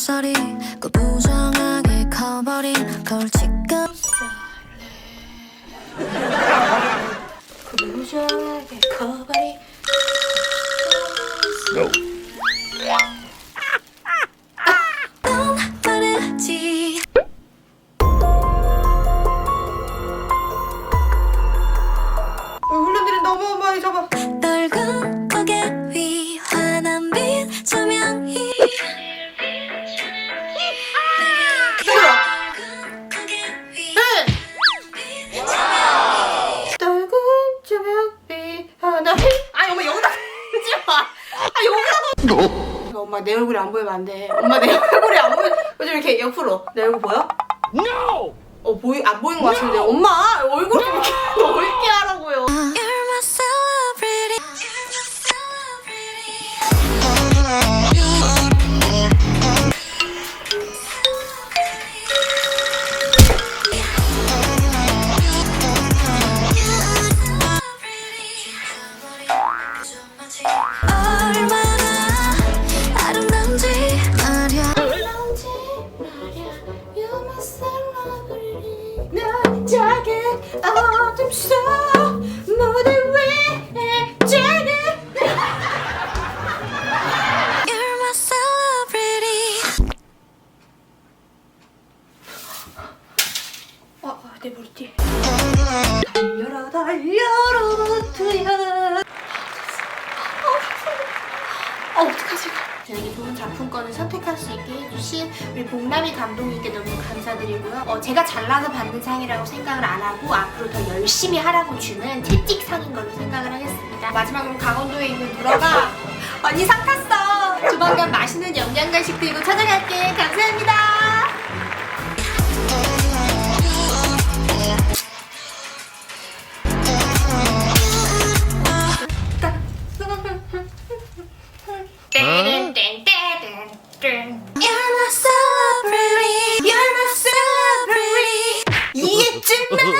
소리 그 부정하게 커버린 걸치감 무정하게 커버리 빠 여기다 너? 엄마 내 얼굴이 안 보이면 안 돼. 엄마 내 얼굴이 안 보여. 요즘 이렇게 옆으로. 내 얼굴 보여? No! 어 보이 안 보이는 것 같은데. 엄마 얼굴 좀 난 작은 어둠 속 무대 어, 어, 내 머리띠. 달려라, 달려라, 마트야. 어, 어떡하지? 저에게 좋은 작품권을 선택할 수 있게 해주신 우리 복남이 감독님께 너무 감사드리고요. 어, 제가 잘나서 받는 상이라고 생각을 안 하고 앞으로 더 열심히 하라고 주는 채찍상인 걸로 생각을 하겠습니다. 마지막으로 강원도에 있는 불어가 언니 상 탔어. 조만간 맛있는 영양간식 들고 찾아갈게. 감사합니다.